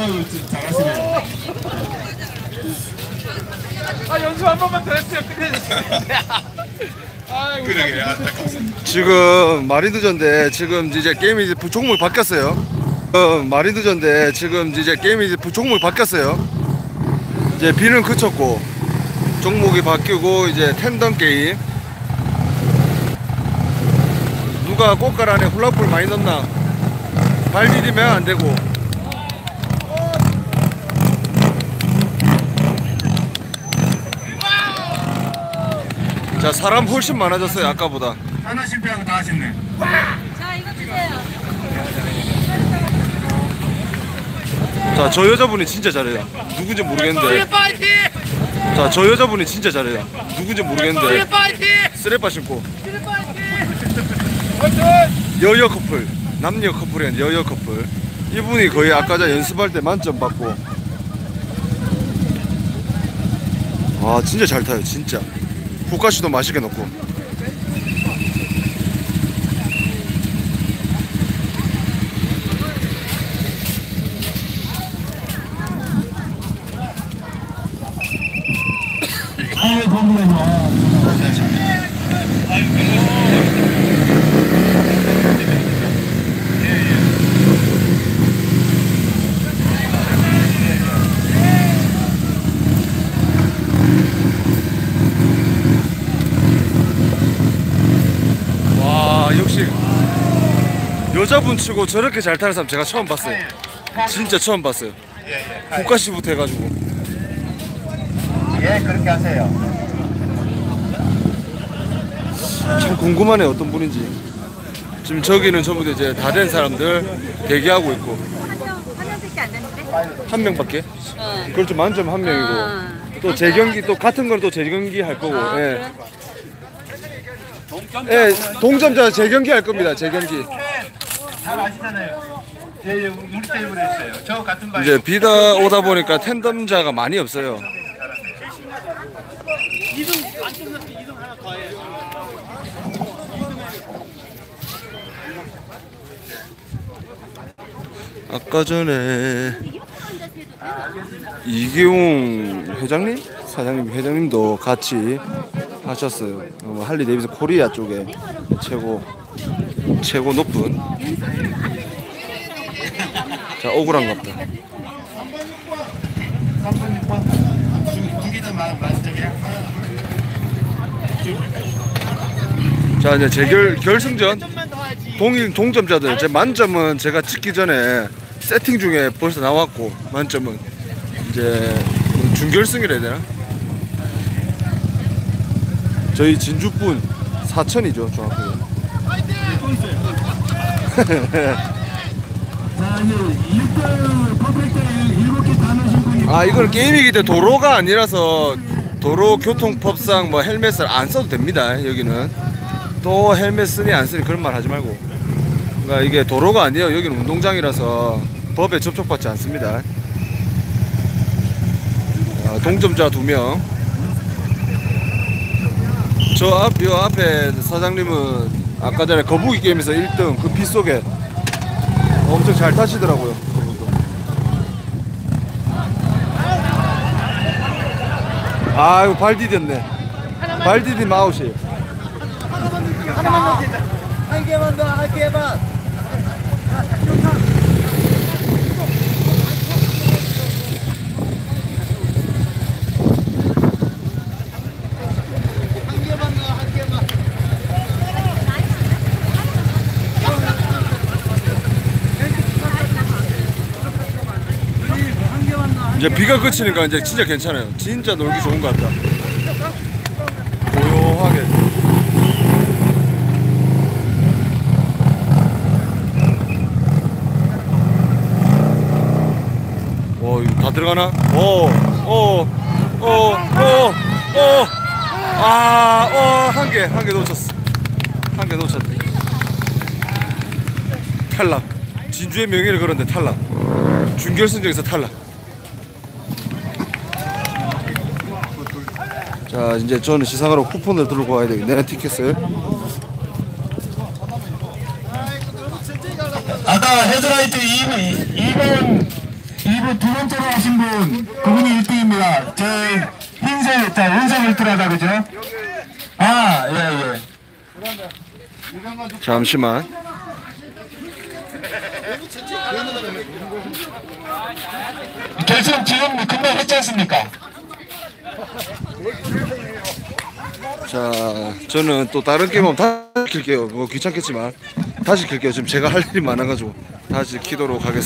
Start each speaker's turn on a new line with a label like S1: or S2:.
S1: 아유 잘하시네요. 아 연습 한 번만 더 했으면 그러게 안타깝습니다.
S2: 아, 지금 마린드전대 지금 이제 게임이 이제 종목 바뀌었어요. 어, 마린드전데 지금 이제 게임이 이제 종목 바뀌었어요. 이제 비는 그쳤고 종목이 바뀌고 이제 텐던 게임 누가 꽃갈 안에 훌라후프 많이 넣나 발 디디면 안 되고 자 사람 훨씬 많아졌어요 아까보다.
S1: 하나 실패하고 다 하셨네.
S3: 자, 이거 주세요.
S2: 자, 저 여자분이 진짜 잘해요. 누군지 모르겠는데. 자, 저 여자분이 진짜 잘해요. 누군지 모르겠는데. 쓰레빠 신고. 여여 커플. 남녀 커플이 아니라 여여 커플. 이분이 거의 아까 전 연습할 때 만점 받고. 아, 진짜 잘 타요, 진짜. 국가시도 맛있게 넣고. 와, 역시. 여자분 치고 저렇게 잘 타는 사람 제가 처음 봤어요. 진짜 처음 봤어요. 국가시부터 해가지고.
S1: 예, 그렇게 하세요.
S2: 참 궁금하네 어떤 분인지 지금 저기는 전부 다 이제 다 된 사람들 대기하고 있고
S3: 한 명, 명밖에 안 됐는데?
S2: 한 명밖에
S3: 어.
S2: 그렇죠 만점 한 명이고
S3: 아.
S2: 또 재경기 또 같은 건또 재경기 할 거고
S3: 아,
S2: 예.
S3: 그래?
S2: 예, 동점자 재경기 할 겁니다 재경기
S1: 잘 아시잖아요. 제 우리 때문에 했어요. 저 같은 반.
S2: 이제 비가 오다 보니까 텐덤자가 많이 없어요 아까 전에 이기용 회장님? 사장님, 회장님도 같이 하셨어요. 어, 할리 데이비스 코리아 쪽에 최고 최고 높은 자 억울한
S1: 만점이야.
S2: 자 이제 재결 결승전 동일 동점자들 제 만점은 제가 찍기 전에 세팅 중에 벌써 나왔고 만점은 이제 준결승이라 해야 되나? 저희 진주분 사천이죠 정확하게.
S4: 자 이제 1등 퍼펙트 7개 다 넣으신 분이
S2: 아 이건 게임이기 때문에 도로가 아니라서 도로 교통법상 뭐 헬멧을 안 써도 됩니다 여기는. 또 헬멧 쓰니 안 쓰니 그런 말 하지 말고. 그러니까 이게 도로가 아니에요. 여기는 운동장이라서 법에 접촉받지 않습니다. 아, 동점자 두명 저 앞, 요 앞에 사장님은 아까 전에 거북이 게임에서 1등 그 비 속에 엄청 잘 타시더라고요 그분도. 아이고 발 디뎠네 발 디디면 아웃이에요
S5: 한 개만 더, 한 개만. 한 개만 더, 한 개만.
S2: 이제 비가 그치니까 이제 진짜 괜찮아요. 진짜 놀기 좋은 것 같다. 고요하게. 와 이거 다 들어가나? 어, 오오 오 오 오 아 어 한 개 한 개 놓쳤어. 한 개 놓쳤네. 탈락. 진주의 명예를 걸었는데 탈락. 준결승전에서 탈락 자 이제 저는 시상하러 쿠폰을 들고 와야 되겠네 티켓을
S4: 아까 헤드라이트 2번 2번 2번 두 번째로 하신 분 그분이 1등입니다 저 흰색 자, 연세 일투라다, 그죠? 아, 예, 예.
S2: 잠시만.
S4: 결승 지금 금방 했지 않습니까?
S2: 자, 저는 또 다른 게임 하면 다시 킬게요. 뭐 귀찮겠지만 다시 킬게요. 지금 제가 할 일이 많아가지고 다시 키도록 하겠습니다.